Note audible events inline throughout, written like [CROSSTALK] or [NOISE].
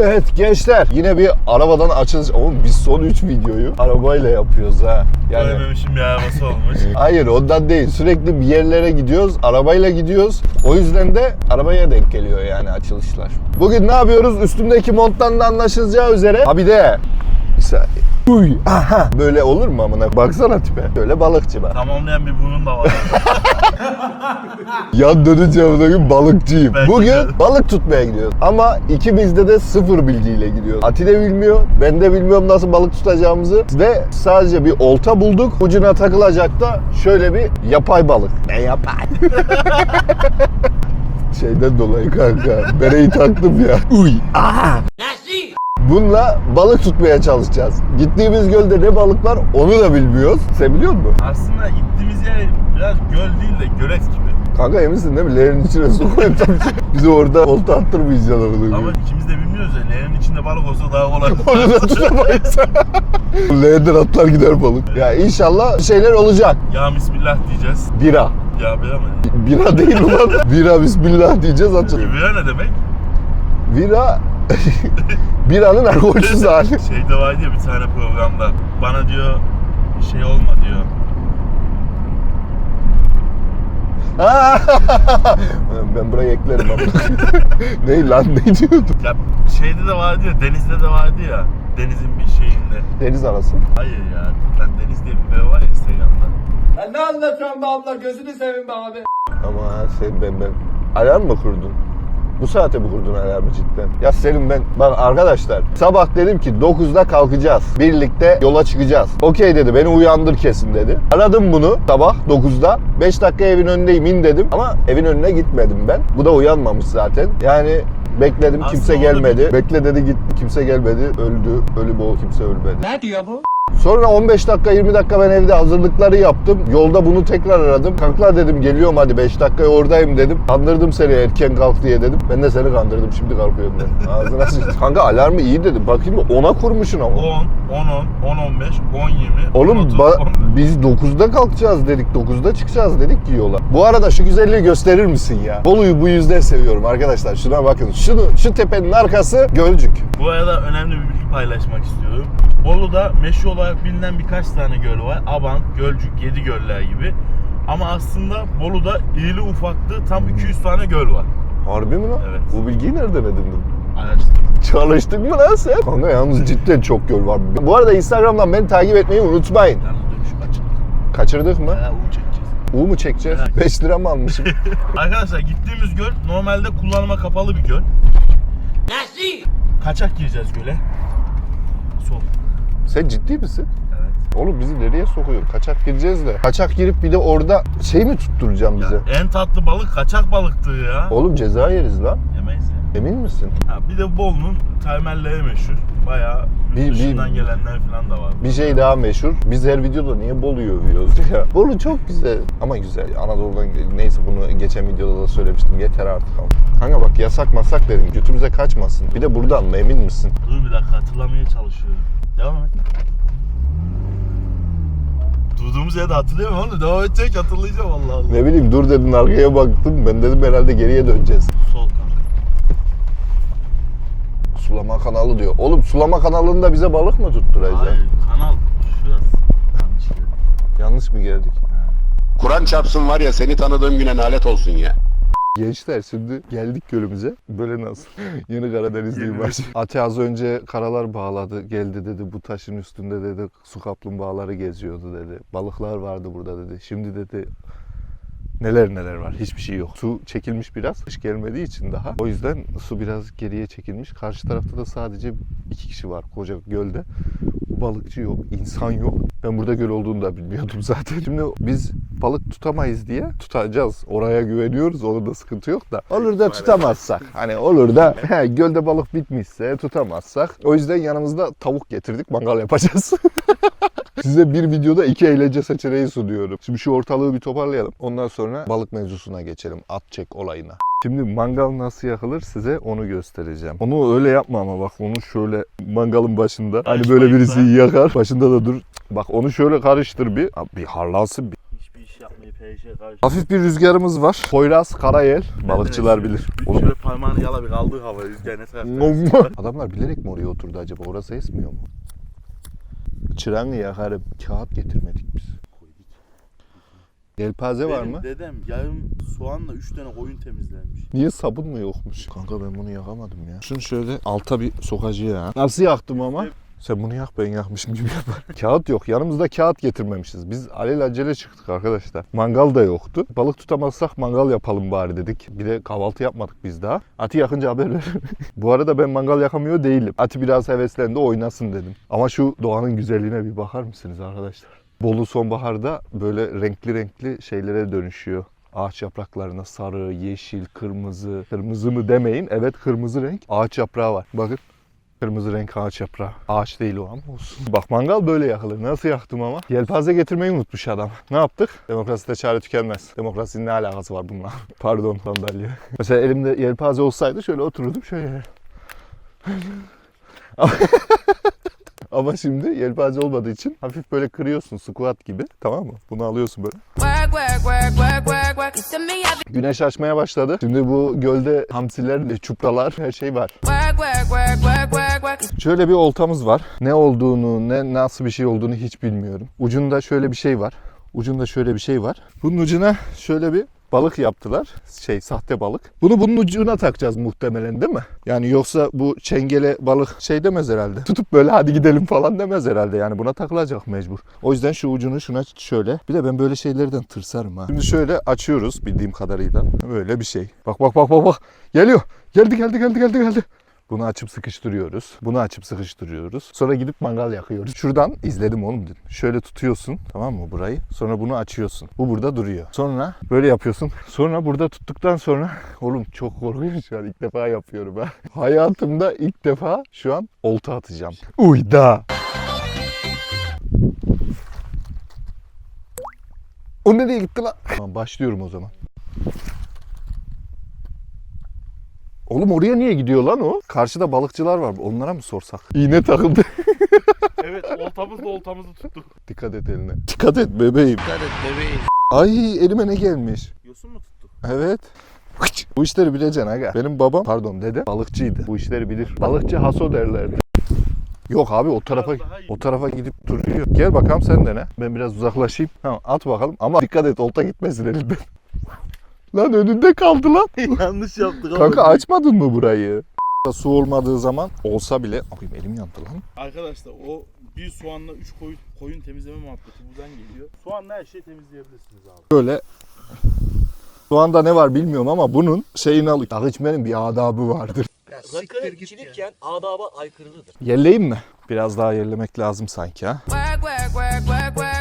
Evet gençler yine bir arabadan açılış. Oğlum biz son 3 videoyu arabayla yapıyoruz ha. Yani Görmemişim bir arabası olmuş. [LAUGHS] Hayır ondan değil. Sürekli bir yerlere gidiyoruz. Arabayla gidiyoruz. O yüzden de arabaya denk geliyor yani açılışlar. Bugün ne yapıyoruz? Üstümdeki monttan da anlaşılacağı üzere. Abi de. Uy, aha. Böyle olur mu amına? Baksana tipe. Böyle balıkçı ben. Tamamlayan bir burun da var. [LAUGHS] Yan dönünce bugün balıkçıyım. Belki Bugün de. balık tutmaya gidiyoruz. Ama ikimizde de sıfır bilgiyle gidiyoruz. Atilla bilmiyor. Ben de bilmiyorum nasıl balık tutacağımızı. Ve sadece bir olta bulduk. Ucuna takılacak da şöyle bir yapay balık. Ne yapay? [LAUGHS] Şeyden dolayı kanka. Bereyi taktım ya. Uy. Aha. Bununla balık tutmaya çalışacağız. Gittiğimiz gölde ne balık var onu da bilmiyoruz. Sen biliyor musun? Aslında gittiğimiz yer biraz göl değil de gölet gibi. Kanka eminsin değil mi? Leğenin içine tabii ki [LAUGHS] bizi orada olta attırmayacaksın orada. Ama ikimiz de bilmiyoruz ya. Leğenin içinde balık olsa daha kolay. [LAUGHS] Onu da tutamayız. [LAUGHS] Leğenden atlar gider balık. Ya inşallah bir şeyler olacak. ya bismillah diyeceğiz. Bira. Ya bilemem. Bira değil ulan. Bira bismillah diyeceğiz açalım. Bira ne demek? Bira biranın alkolsüz hali. Şeyde vardı ya bir tane programda. Bana diyor şey olma diyor. [LAUGHS] Ben burayı eklerim ama. [LAUGHS] ne lan ne diyordum? Ya şeyde de vardı ya denizde de vardı ya. Denizin bir şeyinde. Deniz arası. Hayır ya. Lan Deniz diye bir bebe var ya Instagram'da. Ya ne anlatıyorsun be abla gözünü seveyim be abi. Ama sen ben ben. Alarm mı kurdun? Bu saate mi kurdun alarmı cidden? Ya senin ben, bak arkadaşlar sabah dedim ki 9'da kalkacağız. Birlikte yola çıkacağız. Okey dedi beni uyandır kesin dedi. Aradım bunu sabah 9'da. 5 dakika evin önündeyim in dedim. Ama evin önüne gitmedim ben. Bu da uyanmamış zaten. Yani bekledim kimse Aslında orada gelmedi. Bekle dedi gitti kimse gelmedi. Öldü. Ölü bol kimse ölmedi. Ne diyor bu? Sonra 15 dakika 20 dakika ben evde hazırlıkları yaptım. Yolda bunu tekrar aradım. Kanka dedim geliyorum hadi 5 dakikaya oradayım dedim. Kandırdım seni erken kalk diye dedim. Ben de seni kandırdım şimdi kalkıyorum ben. [LAUGHS] Ağzına sıçtım. Kanka alarmı iyi dedim. Bakayım da 10'a kurmuşsun ama. 10, 10, 10, 15, 10, 20, Oğlum 10, 30, ba- 15. biz 9'da kalkacağız dedik. 9'da çıkacağız dedik ki yola. Bu arada şu güzelliği gösterir misin ya? Bolu'yu bu yüzden seviyorum arkadaşlar. Şuna bakın. Şunu şu tepenin arkası Gölcük. Bu arada önemli bir bilgi paylaşmak istiyorum. Bolu'da meşhur olarak bilinen birkaç tane göl var. Abant, Gölcük, Yedi Göller gibi. Ama aslında Bolu'da irili ufaklı tam 200 tane göl var. Harbi mi lan? Evet. Bu bilgiyi nereden edindin? Araştırdım. Çalıştık mı lan sen? Kanka yalnız cidden çok göl var. Bu arada Instagram'dan beni takip etmeyi unutmayın. Yalnız dönüşü kaçırdık. Kaçırdık mı? Ha, U çekeceğiz. U mu çekeceğiz? Evet. 5 lira mı almışım? [LAUGHS] Arkadaşlar gittiğimiz göl normalde kullanıma kapalı bir göl. Nasıl? Kaçak gireceğiz göle. Sol. Sen ciddi misin? Evet. Oğlum bizi nereye sokuyor? Kaçak gireceğiz de. Kaçak girip bir de orada şey mi tutturacağım bize? Ya, en tatlı balık kaçak balıktır ya. Oğlum ceza yeriz lan. Yemeyiz ya. Emin misin? Ha, bir de Bolu'nun termalleri meşhur. Bayağı Bir- bir- gelenler falan da var. Bir şey daha meşhur. Biz her videoda niye Bolu'yu övüyoruz ya? [LAUGHS] Bolu çok güzel. Ama güzel. Anadolu'dan neyse bunu geçen videoda da söylemiştim. Yeter artık ama. Kanka bak yasak masak dedim. Götümüze kaçmasın. Bir de buradan mı emin misin? Dur bir dakika hatırlamaya çalışıyorum. Devam et. Durduğumuz yerde hatırlıyorum oğlum. Devam edecek hatırlayacağım Allah Allah. Ne bileyim dur dedin arkaya baktım. Ben dedim herhalde geriye döneceğiz. Sol kanka. Sulama kanalı diyor. Oğlum sulama kanalında bize balık mı tutturacak? Hayır kanal şurası. Yanlış geldi. Yanlış mı geldik? Kur'an çarpsın var ya seni tanıdığım güne nalet olsun ya. Gençler şimdi geldik gölümüze. Böyle nasıl? [LAUGHS] Yeni Karadenizliyim Yeni. baş. Ati az önce karalar bağladı. Geldi dedi bu taşın üstünde dedi su kaplumbağaları geziyordu dedi. Balıklar vardı burada dedi. Şimdi dedi neler neler var. Hiçbir şey yok. Su çekilmiş biraz. Kış gelmediği için daha. O yüzden su biraz geriye çekilmiş. Karşı tarafta da sadece iki kişi var koca gölde. Balıkçı yok, insan yok. Ben burada göl olduğunu da bilmiyordum [LAUGHS] zaten. Şimdi biz balık tutamayız diye tutacağız. Oraya güveniyoruz. Olur da sıkıntı yok da. Olur da tutamazsak. Hani olur da he, gölde balık bitmişse tutamazsak. O yüzden yanımızda tavuk getirdik. Mangal yapacağız. [LAUGHS] Size bir videoda iki eğlence seçeneği sunuyorum. Şimdi şu ortalığı bir toparlayalım. Ondan sonra balık mevzusuna geçelim. At çek olayına. Şimdi mangal nasıl yakılır size onu göstereceğim. Onu öyle yapma ama bak onu şöyle mangalın başında. Hani böyle birisi yakar. Başında da dur. Bak onu şöyle karıştır bir. Abi Bir harlansın bir. Hiçbir iş yapmayıp Şey, karşı. Hafif bir rüzgarımız var. Poyraz, Karayel. Balıkçılar bilir. Oğlum şöyle parmağını yala bir kaldığı hava rüzgar ne tarafta. Adamlar bilerek mi oraya oturdu acaba? Orası esmiyor mu? Çırağını yakarım. Kağıt getirmedik biz. Yelpaze var Benim mı? Dedem yarım soğanla 3 tane koyun temizlermiş. Niye sabun mu yokmuş? Kanka ben bunu yakamadım ya. Şunu şöyle alta bir sokacı ya. Nasıl yaktım ama? Sen bunu yak ben yakmışım gibi yapar. [LAUGHS] kağıt yok. Yanımızda kağıt getirmemişiz. Biz alelacele çıktık arkadaşlar. Mangal da yoktu. Balık tutamazsak mangal yapalım bari dedik. Bir de kahvaltı yapmadık biz daha. Ati yakınca haber ver. [LAUGHS] Bu arada ben mangal yakamıyor değilim. Ati biraz heveslendi oynasın dedim. Ama şu doğanın güzelliğine bir bakar mısınız arkadaşlar? Bolu sonbaharda böyle renkli renkli şeylere dönüşüyor. Ağaç yapraklarına sarı, yeşil, kırmızı. Kırmızı mı demeyin. Evet kırmızı renk. Ağaç yaprağı var. Bakın. Kırmızı renk ağaç yaprağı. Ağaç değil o ama olsun. Bak mangal böyle yakılır. Nasıl yaktım ama? Yelpaze getirmeyi unutmuş adam. Ne yaptık? Demokraside çare tükenmez. Demokrasinin ne alakası var bununla? [LAUGHS] Pardon sandalye. Mesela elimde yelpaze olsaydı şöyle otururdum şöyle. [LAUGHS] [LAUGHS] Ama şimdi yelpaze olmadığı için hafif böyle kırıyorsun squat gibi. Tamam mı? Bunu alıyorsun böyle. Güneş açmaya başladı. Şimdi bu gölde hamsiler, çupralar her şey var. Şöyle bir oltamız var. Ne olduğunu, ne nasıl bir şey olduğunu hiç bilmiyorum. Ucunda şöyle bir şey var. Ucunda şöyle bir şey var. Bunun ucuna şöyle bir balık yaptılar. Şey sahte balık. Bunu bunun ucuna takacağız muhtemelen değil mi? Yani yoksa bu çengele balık şey demez herhalde. Tutup böyle hadi gidelim falan demez herhalde. Yani buna takılacak mecbur. O yüzden şu ucunu şuna şöyle. Bir de ben böyle şeylerden tırsarım ha. Şimdi şöyle açıyoruz bildiğim kadarıyla. Böyle bir şey. Bak bak bak bak bak. Geliyor. Geldi geldi geldi geldi geldi. Bunu açıp sıkıştırıyoruz. Bunu açıp sıkıştırıyoruz. Sonra gidip mangal yakıyoruz. Şuradan izledim oğlum dedim. Şöyle tutuyorsun tamam mı burayı? Sonra bunu açıyorsun. Bu burada duruyor. Sonra böyle yapıyorsun. [LAUGHS] Sonra burada tuttuktan sonra oğlum çok korkuyorum şu an ilk defa yapıyorum ha. [LAUGHS] Hayatımda ilk defa şu an olta atacağım. Uyda. O nereye gitti lan? Tamam başlıyorum o zaman. Oğlum oraya niye gidiyor lan o? Karşıda balıkçılar var. Onlara mı sorsak? İğne takıldı. [LAUGHS] evet oltamızla oltamızı tuttuk. Dikkat et eline. Dikkat et bebeğim. Dikkat et bebeğim. Ay elime ne gelmiş? Yosun mu tuttuk? Evet. Bu işleri bileceksin aga. Benim babam, pardon dede balıkçıydı. Bu işleri bilir. Balıkçı haso derlerdi. Yok abi o tarafa o tarafa gidip duruyor. Gel bakalım sen dene. Ben biraz uzaklaşayım. Tamam at bakalım ama dikkat et olta gitmesin elinden. Lan önünde kaldı lan. [LAUGHS] Yanlış yaptık Kanka açmadın mı burayı? [LAUGHS] Su olmadığı zaman olsa bile... Bakayım elim yandı lan. Arkadaşlar o bir soğanla 3 koyun, koyun temizleme muhabbeti buradan geliyor. Soğanla her şeyi temizleyebilirsiniz abi. Böyle [LAUGHS] şu anda ne var bilmiyorum ama bunun şeyini al. Rakı içmenin bir adabı vardır. Rakı içilirken adaba aykırıdır. Yerleyeyim mi? Biraz daha yerlemek lazım sanki ha. work, work, work, work, work,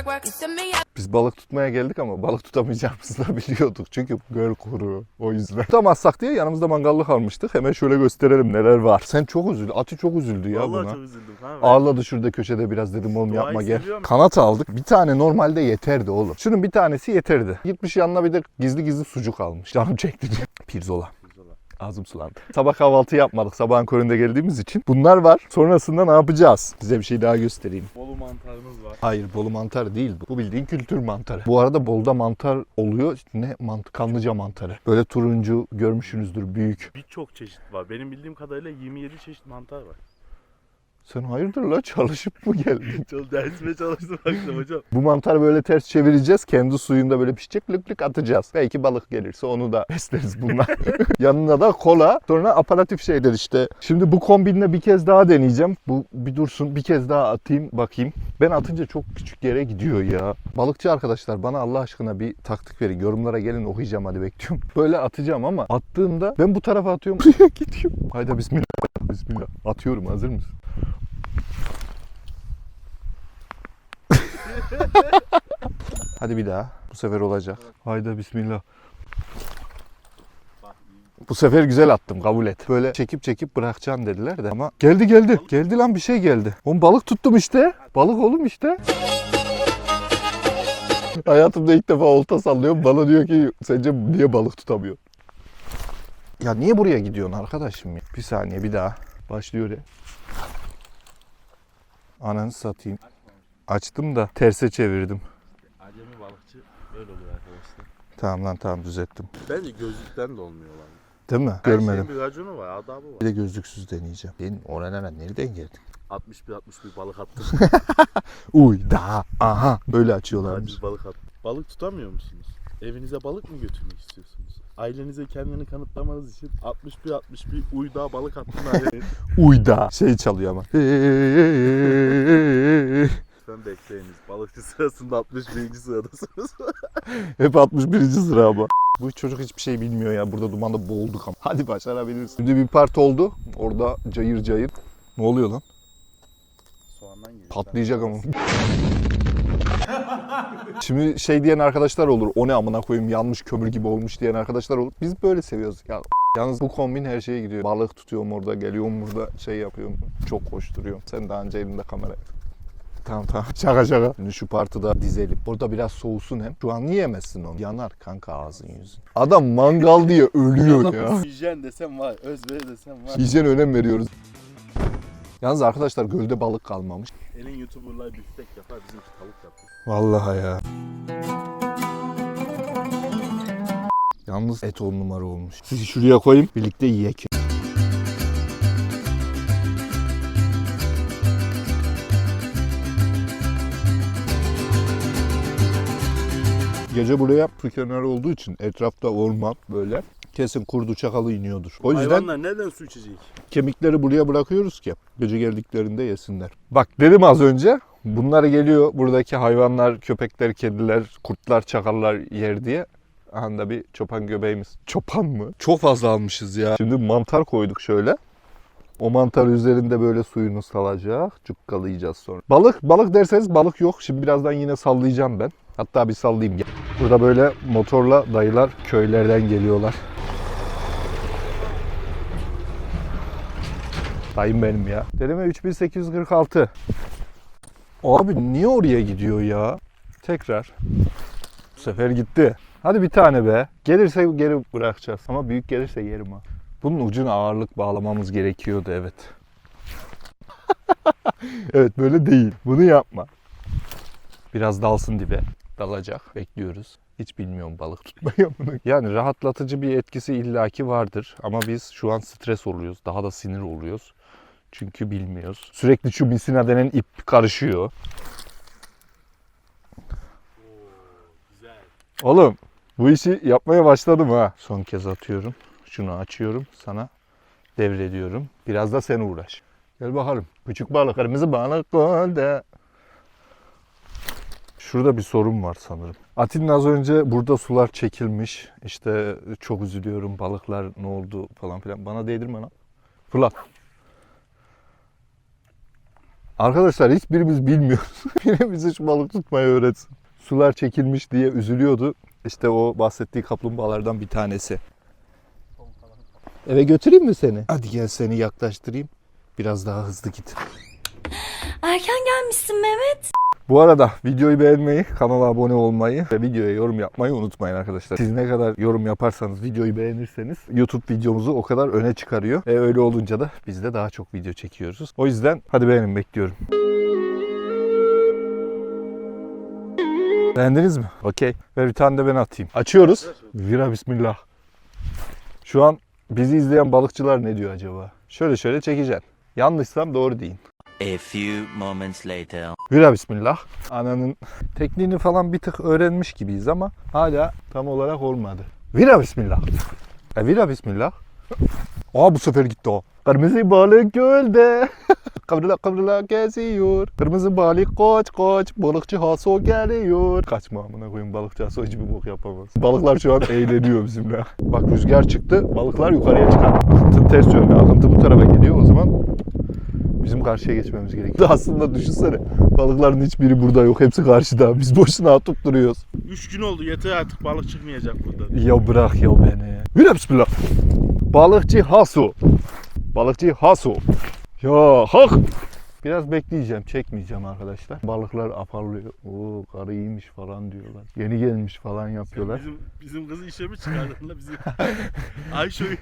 Biz balık tutmaya geldik ama balık tutamayacağımızı da biliyorduk. Çünkü göl kuru o yüzden. Tutamazsak diye yanımızda mangallık almıştık. Hemen şöyle gösterelim neler var. Sen çok üzüldün. Atı çok üzüldü ya Vallahi buna. çok üzüldüm. Kanka. Ağladı şurada köşede biraz dedim oğlum Doğayı yapma gel. seviyorum. Kanat aldık. Bir tane normalde yeterdi oğlum. Şunun bir tanesi yeterdi. Gitmiş yanına bir de gizli gizli sucuk almış. Canım çekti. Pirzola. Ağzım sulandı. Sabah kahvaltı yapmadık sabahın köründe geldiğimiz için. Bunlar var. Sonrasında ne yapacağız? Size bir şey daha göstereyim. Bolu mantarımız var. Hayır Bolu mantar değil bu. Bu bildiğin kültür mantarı. Bu arada Bolu'da mantar oluyor. Ne mant kanlıca mantarı. Böyle turuncu görmüşsünüzdür büyük. Birçok çeşit var. Benim bildiğim kadarıyla 27 çeşit mantar var. Sen hayırdır la çalışıp mı geldin? [LAUGHS] Çok dersime çalıştım akşam hocam. Bu mantarı böyle ters çevireceğiz. Kendi suyunda böyle pişecek lık lık atacağız. Belki balık gelirse onu da besleriz bunlar. [LAUGHS] Yanına da kola. Sonra aparatif şeyler işte. Şimdi bu kombinle bir kez daha deneyeceğim. Bu bir dursun bir kez daha atayım bakayım. Ben atınca çok küçük yere gidiyor ya. Balıkçı arkadaşlar bana Allah aşkına bir taktik verin. Yorumlara gelin okuyacağım hadi bekliyorum. [LAUGHS] Böyle atacağım ama attığımda ben bu tarafa atıyorum. Buraya gidiyor. Haydi bismillah. Bismillah. Atıyorum hazır mısın? [LAUGHS] Hadi bir daha. Bu sefer olacak. Haydi bismillah. Bu sefer güzel attım kabul et. Böyle çekip çekip bırakacaksın dediler de ama geldi geldi. Geldi lan bir şey geldi. Oğlum balık tuttum işte. Balık oğlum işte. Hayatımda ilk defa olta sallıyorum. Bana diyor ki sence niye balık tutamıyor? Ya niye buraya gidiyorsun arkadaşım ya? Bir saniye bir daha. Başlıyor ya. Ananı satayım. Açtım da terse çevirdim. Acemi balıkçı Öyle oluyor arkadaşlar. Tamam lan tamam düzelttim. Bence gözlükten de olmuyor lan. Değil mi? Her Görmedim. şeyin bir raconu var, adabı var. Bir de gözlüksüz deneyeceğim. Senin orana nereden geldin? 61 61 balık attım. [LAUGHS] Uy da aha böyle açıyorlarmış. Acil balık attım. Balık tutamıyor musunuz? Evinize balık mı götürmek istiyorsunuz? Ailenize kendini kanıtlamanız için 61 61 uyda balık attım. [LAUGHS] Uy da şey çalıyor ama. [LAUGHS] Lütfen bekleyiniz. Balıkçı sırasında 61. sıradasınız. [LAUGHS] Hep 61. sıra ama. Bu çocuk hiçbir şey bilmiyor ya. Burada dumanda boğulduk ama. Hadi başarabilirsin. Şimdi bir part oldu. Orada cayır cayır. Ne oluyor lan? Soğandan geliyor. Patlayacak ama. Şimdi şey diyen arkadaşlar olur. O ne amına koyayım yanmış kömür gibi olmuş diyen arkadaşlar olur. Biz böyle seviyoruz. Ya Yalnız bu kombin her şeye gidiyor. Balık tutuyorum orada, geliyorum burada şey yapıyorum. Çok koşturuyorum. Sen daha önce elinde kamera. Tamam tamam. [LAUGHS] Şaka şaka. Şimdi şu partıda dizelim. Orada biraz soğusun hem. Şu an yiyemezsin onu. Yanar kanka ağzın yüzün. Adam mangal diye ölüyor ya. [LAUGHS] Hijyen desem var, özveri desem var. Hijyen önem veriyoruz. Yalnız arkadaşlar gölde balık kalmamış. Elin YouTuber'lar biftek yapar, bizimki tavuk yapar. Vallahi ya. Yalnız et on numara olmuş. Sizi şuraya koyayım. Birlikte yiyek. Gece buraya su kenarı olduğu için etrafta orman böyle. Kesin kurdu çakalı iniyordur. O yüzden Hayvanlar neden su içecek? kemikleri buraya bırakıyoruz ki gece geldiklerinde yesinler. Bak dedim az önce bunlar geliyor buradaki hayvanlar, köpekler, kediler, kurtlar, çakallar yer diye. Anda bir çopan göbeğimiz. Çopan mı? Çok fazla almışız ya. Şimdi mantar koyduk şöyle. O mantar üzerinde böyle suyunu salacak. Cukkalayacağız sonra. Balık, balık derseniz balık yok. Şimdi birazdan yine sallayacağım ben. Hatta bir sallayayım. Gel. Burada böyle motorla dayılar köylerden geliyorlar. Dayım benim ya. Deneme 3846. Abi niye oraya gidiyor ya? Tekrar. Bu sefer gitti. Hadi bir tane be. Gelirse geri bırakacağız. Ama büyük gelirse yerim ha. Bunun ucuna ağırlık bağlamamız gerekiyordu evet. [LAUGHS] evet böyle değil. Bunu yapma. Biraz dalsın dibe. Dalacak. Bekliyoruz. Hiç bilmiyorum balık [LAUGHS] tutmayı. yani rahatlatıcı bir etkisi illaki vardır. Ama biz şu an stres oluyoruz. Daha da sinir oluyoruz. Çünkü bilmiyoruz. Sürekli şu misina denen ip karışıyor. Oğlum bu işi yapmaya başladım ha. Son kez atıyorum. Şunu açıyorum sana devrediyorum. Biraz da sen uğraş. Gel bakalım. Küçük balık, kırmızı balık gölde. Şurada bir sorun var sanırım. Atin'in az önce burada sular çekilmiş. İşte çok üzülüyorum balıklar ne oldu falan filan. Bana değdirme lan. Fırlat. Arkadaşlar hiçbirimiz bilmiyoruz. Biri bize şu balık tutmayı öğretsin. Sular çekilmiş diye üzülüyordu. İşte o bahsettiği kaplumbağalardan bir tanesi. Eve götüreyim mi seni? Hadi gel seni yaklaştırayım. Biraz daha hızlı git. Erken gelmişsin Mehmet. Bu arada videoyu beğenmeyi, kanala abone olmayı ve videoya yorum yapmayı unutmayın arkadaşlar. Siz ne kadar yorum yaparsanız, videoyu beğenirseniz YouTube videomuzu o kadar öne çıkarıyor. Ve öyle olunca da biz de daha çok video çekiyoruz. O yüzden hadi beğenin bekliyorum. Beğendiniz mi? Okey. Ver bir tane de ben atayım. Açıyoruz. Vira bismillah. Şu an bizi izleyen balıkçılar ne diyor acaba? Şöyle şöyle çekeceksin. Yanlışsam doğru deyin. A few moments later. Vira bismillah. Ananın [LAUGHS] tekniğini falan bir tık öğrenmiş gibiyiz ama hala tam olarak olmadı. Vira bismillah. E vira bismillah. Aa bu sefer gitti o. Kırmızı balık gölde. [LAUGHS] kıvrıla kıvrıla geziyor. Kırmızı balık koç koç. Balıkçı Haso geliyor. Kaçma amına koyayım balıkçı Haso hiçbir bok yapamaz. Balıklar şu an eğleniyor bizimle. Bak rüzgar çıktı. Balıklar yukarıya çıkar. Akıntı ters yönde. Akıntı bu tarafa geliyor. O zaman Bizim karşıya geçmemiz gerekiyor. [LAUGHS] Aslında düşünsene balıkların hiçbiri burada yok. Hepsi karşıda. Biz boşuna atıp duruyoruz. 3 gün oldu yeter artık balık çıkmayacak burada. Ya bırak ya beni. Yürü bismillah. Balıkçı Hasu. Balıkçı Hasu. Ya hak. Biraz bekleyeceğim, çekmeyeceğim arkadaşlar. Balıklar aparlıyor. Oo karı iyiymiş falan diyorlar. Yeni gelmiş falan yapıyorlar. Bizim, bizim kızı işe mi çıkardın la bizim? [LAUGHS] Ayşe'yi.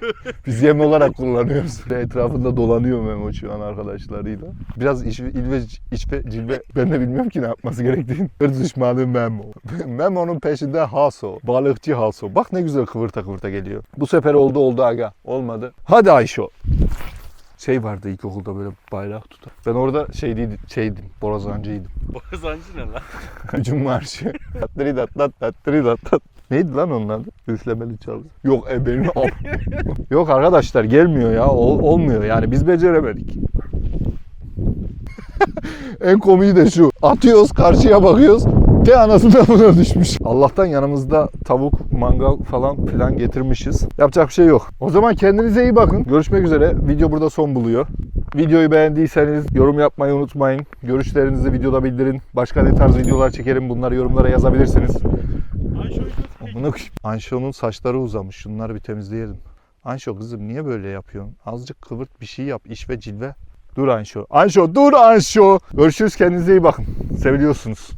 Biz yem olarak kullanıyoruz. Etrafında dolanıyor Memo şu an arkadaşlarıyla. Biraz iç, ilve, içpe, cilve ben de bilmiyorum ki ne yapması gerektiğini. Hırs düşmanı Memo. [LAUGHS] Memo'nun peşinde Haso. Balıkçı Haso. Bak ne güzel kıvırta kıvırta geliyor. Bu sefer oldu oldu aga. Olmadı. Hadi Ayşo. Şey vardı ilkokulda böyle bayrak tutar. Ben orada şeydiydim, şeydim, borazancıydım. [LAUGHS] Bozancı ne lan? [LAUGHS] Hücum marşı. Tattırı dat tat tattırı dat tat. Neydi lan onun adı? Üflemeli çalgı. Yok e benim [LAUGHS] al. Yok arkadaşlar gelmiyor ya. Ol- olmuyor yani biz beceremedik. [LAUGHS] en komiği de şu. Atıyoruz karşıya bakıyoruz. Te anasından buna düşmüş. Allah'tan yanımızda tavuk, mangal falan filan getirmişiz. Yapacak bir şey yok. O zaman kendinize iyi bakın. Görüşmek üzere. Video burada son buluyor. Videoyu beğendiyseniz yorum yapmayı unutmayın. Görüşlerinizi videoda bildirin. Başka ne tarz videolar çekerim bunları yorumlara yazabilirsiniz. Koyayım. Anşo'nun saçları uzamış. Şunları bir temizleyelim. Anşo kızım niye böyle yapıyorsun? Azıcık kıvırt bir şey yap. iş ve cilve. Dur Anşo. Anşo dur Anşo. Görüşürüz kendinize iyi bakın. Seviliyorsunuz.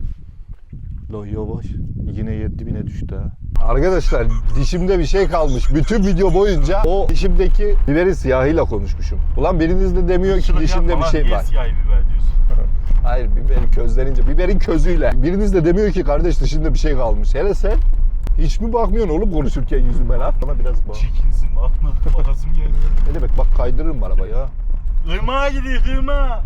Lo yavaş. Yine yedi dibine düştü ha. Arkadaşlar dişimde bir şey kalmış. Bütün video boyunca o dişimdeki biberi siyahıyla konuşmuşum. Ulan biriniz de demiyor ki dişimde bir şey Niye var. biber diyorsun? [LAUGHS] Hayır biberi közlerince. Biberin közüyle. Biriniz de demiyor ki kardeş dışında bir şey kalmış. Hele sen hiç mi bakmıyorsun oğlum konuşurken yüzüme lan? Bana biraz bak. Çekinsin bakma. Bakasım geldi. Ne demek bak kaydırırım arabayı ha. Kırmağa gidiyor kırmağa.